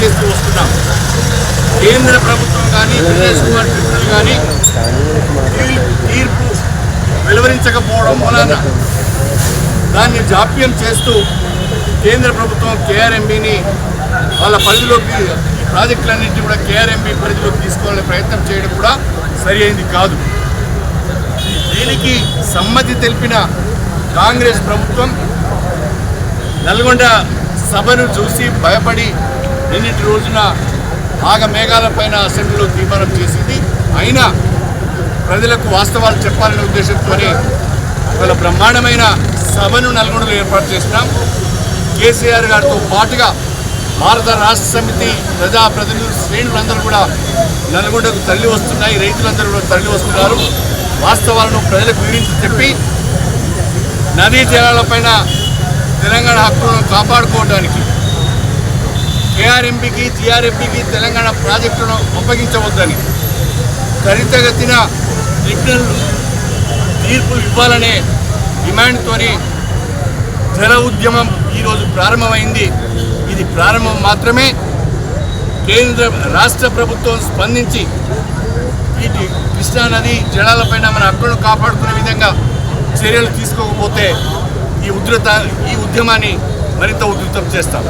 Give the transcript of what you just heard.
చేస్తూ వస్తున్నాం. కేంద్ర ప్రభుత్వం కానీ ప్రదేశ్ కుమార్ ట్రిబ్యునల్ కానీ తీర్పు వెలువరించకపోవడం వలన దాన్ని జాప్యం చేస్తూ కేంద్ర ప్రభుత్వం కేఆర్ఎంబిని వాళ్ళ పరిధిలోకి ఈ ప్రాజెక్టులన్నింటినీ కూడా కేఆర్ఎంబి పరిధిలోకి తీసుకోవాలనే ప్రయత్నం చేయడం కూడా సరి అయింది కాదు. దీనికి సమ్మతి తెలిపిన కాంగ్రెస్ ప్రభుత్వం నల్గొండ సభను చూసి భయపడి నిన్నటి రోజున ఆగ మేఘాల పైన అసెంబ్లీలో తీర్మానం చేసింది. అయినా ప్రజలకు వాస్తవాలు చెప్పాలనే ఉద్దేశంతోనే వాళ్ళ బ్రహ్మాండమైన సభను నల్గొండలో ఏర్పాటు చేసినాం. కేసీఆర్ గారితో పాటుగా భారత రాష్ట్ర సమితి ప్రజాప్రతినిధులు శ్రేణులందరూ కూడా నల్గొండకు తరలి వస్తున్నాయి. రైతులందరూ కూడా తరలి వస్తున్నారు. వాస్తవాలను ప్రజలకు వివరించి చెప్పి నదీ జలాలపైన తెలంగాణ హక్కులను కాపాడుకోవడానికి కేఆర్ఎంపీకి టీఆర్ఎంపీకి తెలంగాణ ప్రాజెక్టులను అప్పగించవద్దని త్వరితగతిన ట్రిబ్యునల్ తీర్పు ఇవ్వాలనే డిమాండ్తోని జల ఉద్యమం ఈరోజు ప్రారంభమైంది. ఇది ప్రారంభం మాత్రమే. కేంద్ర రాష్ట్ర ప్రభుత్వం స్పందించి వీటి కృష్ణా నది జలాలపైన మన హక్కులను కాపాడుకునే విధంగా చర్యలు తీసుకోకపోతే ఈ ఉధృత ఈ ఉద్యమాన్ని మరింత ఉధృతం చేస్తాం.